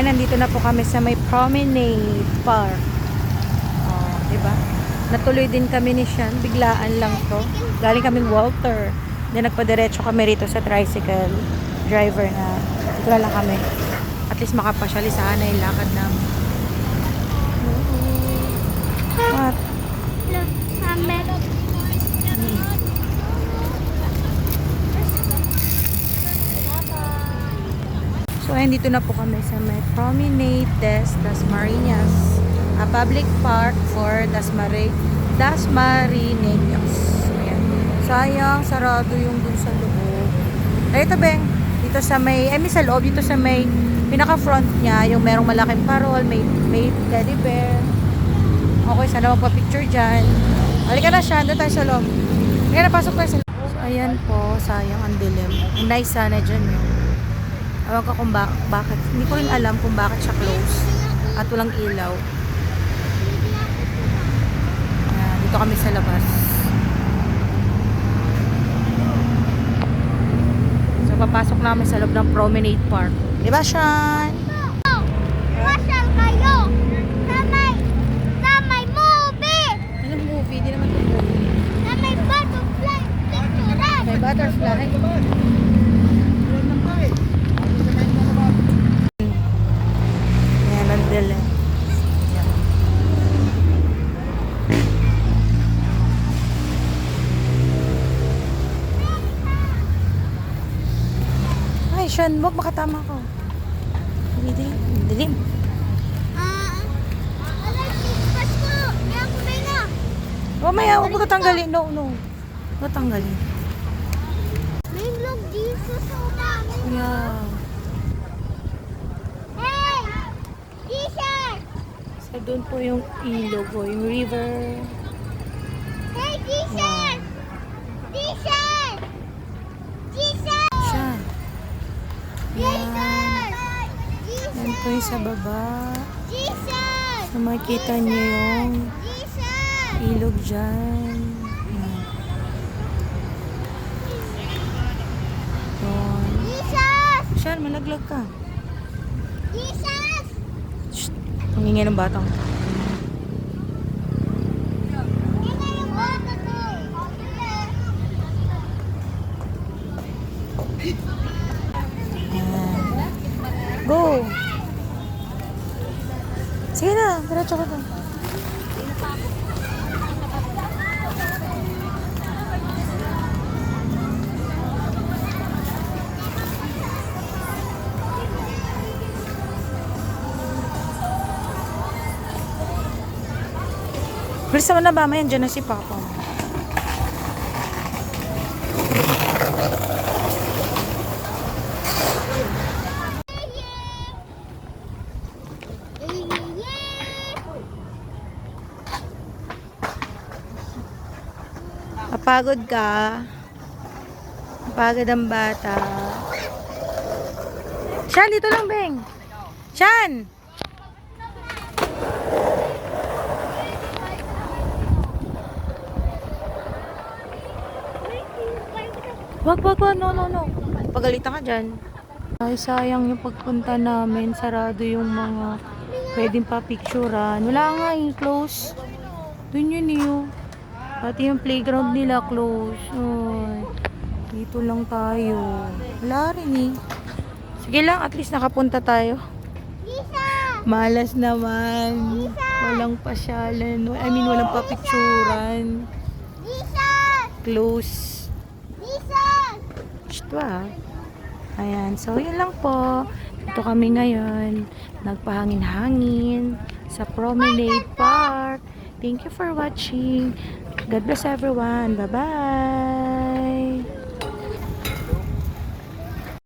Ayan, nandito na po kami sa may promenade park. Oh, di ba? Natuloy din kami ni Sean. Biglaan lang to. Galing kaming Walter. Then nagpadiretso kami rito sa tricycle driver na dito na lang kami. At least makapasyali sa na yung lakad namin. What? So, ayun, dito na po kami sa may Promenade des Dasmariñas. A public park for Dasmari Dasmariñas. Ayan. Sayang, sarado yung dun sa loob. Ay, ito, Beng. Dito sa may, eh, may sa loob, dito sa may pinaka-front niya, yung merong malaking parol, may, may teddy bear. Okay, sana magpa-picture dyan. Halika na siya, doon tayo sa loob. Halika na, pasok tayo sa loob. So, ayan po, sayang, ang dilim. Ang nice sana dyan yun. Ewan ko kung ba- bakit. Hindi ko rin alam kung bakit siya close. At walang ilaw. Ayan, dito kami sa labas. So, papasok namin sa loob ng Promenade Park. Di ba, Sean? Masyal kayo sa may, sa may movie, Anong movie? Di naman ito movie. sa may butterfly picturean. May butterfly. Ay, Sean, wag makatama ko. Dilim. Dilim. Alay, pas ko. May ako may na. Mamaya, huwag mo tatanggalin. No, no. Huwag tatanggalin. May vlog dito sa umami. Yeah. Hey! T-shirt! So, doon po yung ilog o yung river. Po yung sa baba. T-shirt! So, makikita niyo yung ilog dyan. Yan. Yun. Jesus! Siya, malaglag ka. Jesus! Shh. Ang ingay ng batang. Go! Sige na, diretso ka doon. Bilis naman na ba? May andyan na si Papa. Napagod ka. Napagod ang bata. Shan, dito lang, Beng. Shan! Wag, wag, wag. No, no, no. Pagalitan ka dyan. Ay, sayang yung pagpunta namin. Sarado yung mga pwedeng pa-picturean. Wala nga eh, close. Doon yun eh. Pati yung playground nila close. Ay, dito lang tayo. Wala rin eh. Sige lang, at least nakapunta tayo. Malas naman. Walang pasyalan. I mean, walang pa-picturean. Close. Shh, ba? Ayan. So, yun lang po. Ito kami ngayon. Nagpahangin-hangin sa Promenade Park. Thank you for watching. God bless everyone. Bye-bye.